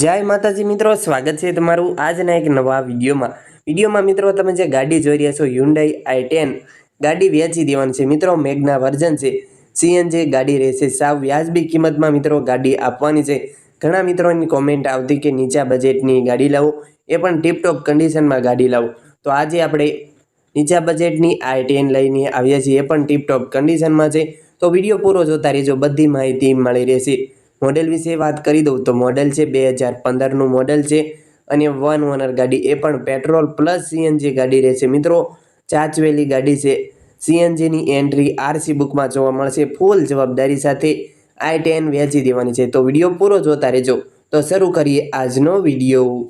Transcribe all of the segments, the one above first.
જય માતાજી મિત્રો, સ્વાગત છે તમારું આજના એક નવા વિડીયોમાં. વિડીયોમાં મિત્રો તમે જે ગાડી જોઈ રહ્યા છો હ્યુન્ડાઈ આઈ ટેન ગાડી વેચી દેવાની છે. મિત્રો, મેઘના વર્ઝન છે. સીએનજી ગાડી રહેશે. સાવ વ્યાજબી કિંમતમાં મિત્રો ગાડી આપવાની છે. ઘણા મિત્રોની કોમેન્ટ આવતી કે નીચા બજેટની ગાડી લાવો. એ પણ ટીપટોપ કન્ડિશનમાં ગાડી લાવો. તો આજે આપણે નીચા બજેટની આઈ ટેન લઈને આવ્યા છીએ. એ પણ ટીપટોપ કન્ડિશનમાં છે. તો વીડિયો પૂરો જોતા રહેજો. બધી માહિતી મળી રહેશે. મોડેલ વિશે વાત કરી દઉં તો મોડેલ છે બે હજાર પંદરનું મોડેલ છે અને વન ઓનર ગાડી એ પણ પેટ્રોલ પ્લસ સીએનજી ગાડી રહેશે. મિત્રો, ચાચવેલી ગાડી છે. સીએનજીની એન્ટ્રી આરસી બુકમાં જોવા મળશે. ફૂલ જવાબદારી સાથે આઈ ટેન વેચી દેવાની છે. તો વીડિયો પૂરો જોતા રહેજો. તો શરૂ કરીએ આજનો વીડિયો.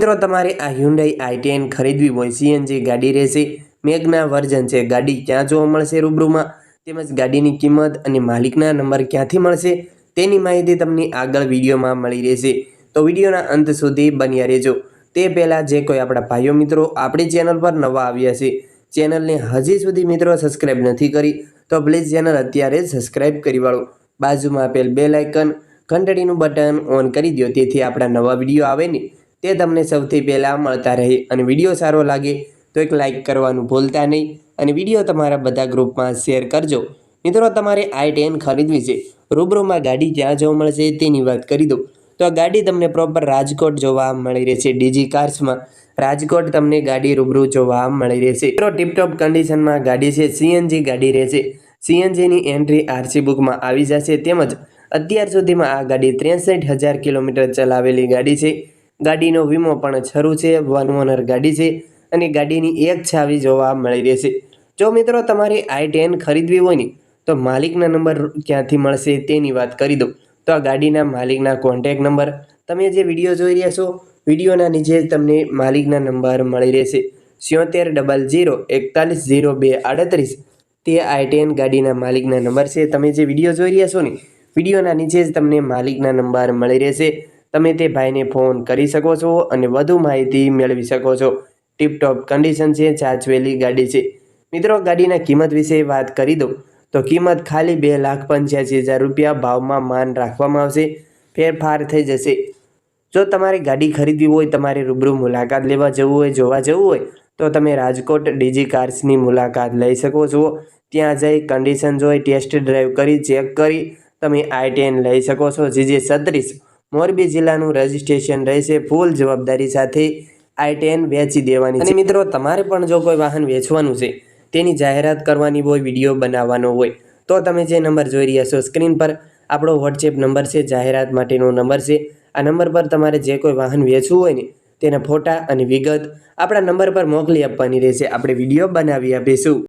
મિત્રો, તમારે આ હ્યુન્ડાઈ આઈ ટેન ખરીદવી હોય સીએનજી ગાડી રહેશે મેગના વર્ઝન છે, ગાડી ક્યાં જોવા મળશે રૂબરૂમાં? તેમજ ગાડીની કિંમત અને માલિકના નંબર ક્યાંથી મળશે? તેની માહિતી તમને આગળ વિડીયોમાં મળી રહેશે. તો વિડીયોના અંત સુધી બન્યા રહેજો. તે પહેલાં જે કોઈ આપણા ભાઈઓ મિત્રો આપણી ચેનલ પર નવા આવ્યા છે, ચેનલને હજી સુધી મિત્રો સબસ્ક્રાઈબ નથી કરી, તો પ્લીઝ ચેનલ અત્યારે સબસ્ક્રાઈબ કરી વાળો. બાજુમાં આપેલ બે લાઇકન ઘંટડીનું બટન ઓન કરી દો તેથી આપણા નવા વીડિયો આવે ને તે તમને સૌથી પહેલાં મળતા રહે અને વીડિયો સારો લાગે તો એક લાઇક કરવાનું ભૂલતા નહીં અને વીડિયો તમારા બધા ગ્રુપમાં શેર કરજો. મિત્રો, તમારે આઈ ટેન ખરીદવી છે. રૂબરૂમાં ગાડી ક્યાં જોવા મળશે તેની વાત કરી દઉં. તો આ ગાડી તમને પ્રોપર રાજકોટ જોવા મળી રહેશે ડીજી કાર્સમાં. રાજકોટ તમને ગાડી રૂબરૂ જોવા મળી રહેશે. મિત્રો ટીપટોપ કન્ડિશનમાં ગાડી છે સીએનજી ગાડી રહેશે. સીએનજીની એન્ટ્રી આરસી બુકમાં આવી જશે. તેમજ અત્યાર સુધીમાં આ ગાડી ત્રેસઠ હજાર કિલોમીટર ચલાવેલી ગાડી છે. ગાડીનો વીમો પણ શરૂ છે, વન ઓનર ગાડી છે અને ગાડીની એક છાવી જોવા મળી રહેશે જો મિત્રો તમારે આઈ ટેન ખરીદવી હોય ને, તો માલિકના નંબર ક્યાંથી મળશે તેની વાત કરી દઉં. તો આ ગાડીના માલિકના કોન્ટેક નંબર. તમે જે વીડિયો જોઈ રહ્યા છો, વિડીયોના નીચે તમને માલિકના નંબર મળી રહેશે. સિત્તેર ડબલ જીરો એકતાલીસ જીરો બે આડત્રીસ. તે આઈ ટેન ગાડીના માલિકના નંબર છે. તમે જે વીડિયો જોઈ રહ્યા છો ને, વિડીયોના નીચે જ તમને માલિકના નંબર મળી રહેશે. તમે તે ભાઈને ફોન કરી શકો છો અને વધુ માહિતી મેળવી શકો છો. ટીપટોપ કન્ડિશન છે ચાચવેલી ગાડી છે. મિત્રો, ગાડીના કિંમત વિશે વાત કરી દઉં. તો કિંમત ખાલી બે લાખ પંચ્યાસી હજાર રૂપિયા ભાવમાં માન રાખવામાં આવશે. ફેરફાર થઈ જશે. જો તમારે ગાડી ખરીદવી હોય, તમારે રૂબરૂ મુલાકાત લેવા જવું હોય, જોવા જવું હોય, તો તમે રાજકોટ ડીજી કાર્સની મુલાકાત લઈ શકો છો. ત્યાં જઈ કન્ડિશન જોઈ ટેસ્ટ ડ્રાઈવ કરી ચેક કરી, તમે આઈ લઈ શકો છો. જીજે છત્રીસ મોરબી જિલ્લાનું રજિસ્ટ્રેશન રહેશે. ફૂલ જવાબદારી સાથે આઈ ટેન વેચી દેવાની અને મિત્રો, તમારે પણ જો કોઈ વાહન વેચવાનું છે, તેની જાહેરાત કરવાની હોય, વીડિયો બનાવવાનો હોય, તો તમે જે નંબર જોઈ રહ્યા છો, સ્ક્રીન પર આપણો વોટ્સએપ નંબર છે, જાહેરાત માટેનો નંબર છે. આ નંબર પર તમારે જે કોઈ વાહન વેચવું હોય ને, તેના ફોટા અને વિગત આપણા નંબર પર મોકલી આપવાની રહેશે. આપણે વીડિયો બનાવી આપીશું.